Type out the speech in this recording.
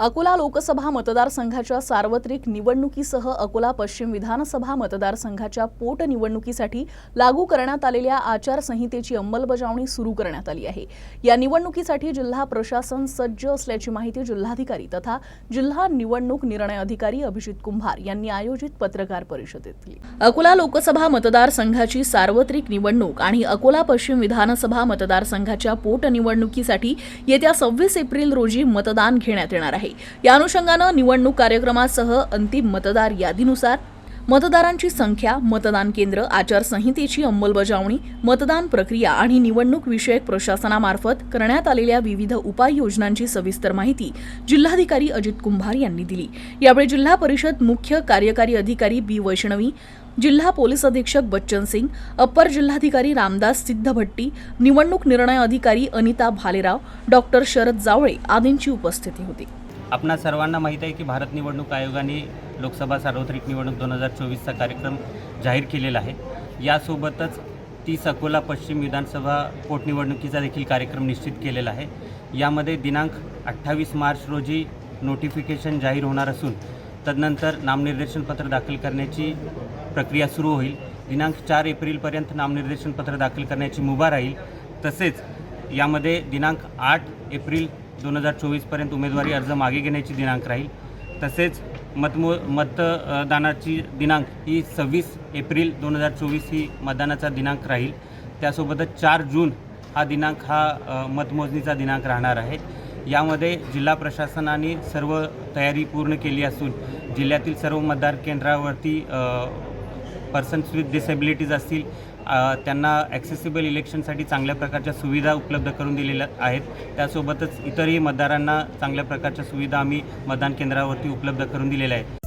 अकोला लोकसभा मतदारसंघाच्या सार्वत्रिक निवडणुकीसह अकोला पश्चिम विधानसभा मतदारसंघाच्या पोटनिवडणुकीसाठी लागू करण्यात आलेल्या आचारसंहितेची अंमलबजावणी सुरू करण्यात आली आहे. या निवडणुकीसाठी जिल्हा प्रशासन सज्ज असल्याची माहिती जिल्हाधिकारी तथा जिल्हा निवडणूक निर्णय अधिकारी अभिजित कुंभार यांनी आयोजित पत्रकार परिषदेत दिली. अकोला लोकसभा मतदारसंघाची सार्वत्रिक निवडणूक आणि अकोला पश्चिम विधानसभा मतदारसंघाच्या पोटनिवडणुकीसाठी येत्या सव्वीस एप्रिल रोजी मतदान घेण्यात येणार आहे. या अनुषंगानं निवडणूक कार्यक्रमासह अंतिम मतदार यादीनुसार मतदारांची संख्या मतदान केंद्र आचारसंहितेची अंमलबजावणी मतदान प्रक्रिया आणि निवडणूक विषयक प्रशासनामार्फत करण्यात आलेल्या विविध उपाययोजनांची सविस्तर माहिती जिल्हाधिकारी अजित कुंभार यांनी दिली. यावेळी जिल्हा परिषद मुख्य कार्यकारी अधिकारी बी वैष्णवी जिल्हा पोलीस अधीक्षक बच्चन सिंग अप्पर जिल्हाधिकारी रामदास सिद्धभट्टी निवडणूक निर्णय अधिकारी अनिता भालेराव डॉक्टर शरद जावळे आदींची उपस्थिती होती. आपणा सर्वांना माहीत आहे की भारत निवडणूक आयोगाने लोकसभा सार्वत्रिक निवडणूक दोन हजार चोवीसचा कार्यक्रम जाहीर केलेला आहे. यासोबतच तीस अकोला पश्चिम विधानसभा पोटनिवडणुकीचा देखील कार्यक्रम निश्चित केलेला आहे. यामध्ये दिनांक अठ्ठावीस मार्च रोजी नोटिफिकेशन जाहीर होणार असून तदनंतर नामनिर्देशन पत्र दाखल करण्याची प्रक्रिया सुरू होईल. दिनांक चार एप्रिलपर्यंत नामनिर्देशन पत्र दाखल करण्याची मुभा राहील. तसेच यामध्ये दिनांक आठ एप्रिल दोन हजार चोवीसपर्यंत उमेदवारी अर्ज मागे घेण्याची दिनांक राहील. तसेच मतमो मतदानाची दिनांक ही सव्वीस एप्रिल दोन हजार चोवीस ही मतदानाचा दिनांक राहील. त्यासोबतच चार जून हा दिनांक हा मतमोजणीचा दिनांक राहणार आहे. यामध्ये जिल्हा प्रशासनाने सर्व तयारी पूर्ण केली असून जिल्ह्यातील सर्व मतदार केंद्रावरती पर्सन्स विथ डिसेबिलिटीज असतील त्यांना ॲक्सेसिबल इलेक्शनसाठी चांगल्या प्रकारच्या सुविधा उपलब्ध करून दिलेल्या आहेत. त्यासोबतच इतरही मतदारांना चांगल्या प्रकारच्या सुविधा आम्ही मतदान केंद्रावरती उपलब्ध करून दिलेल्या आहेत.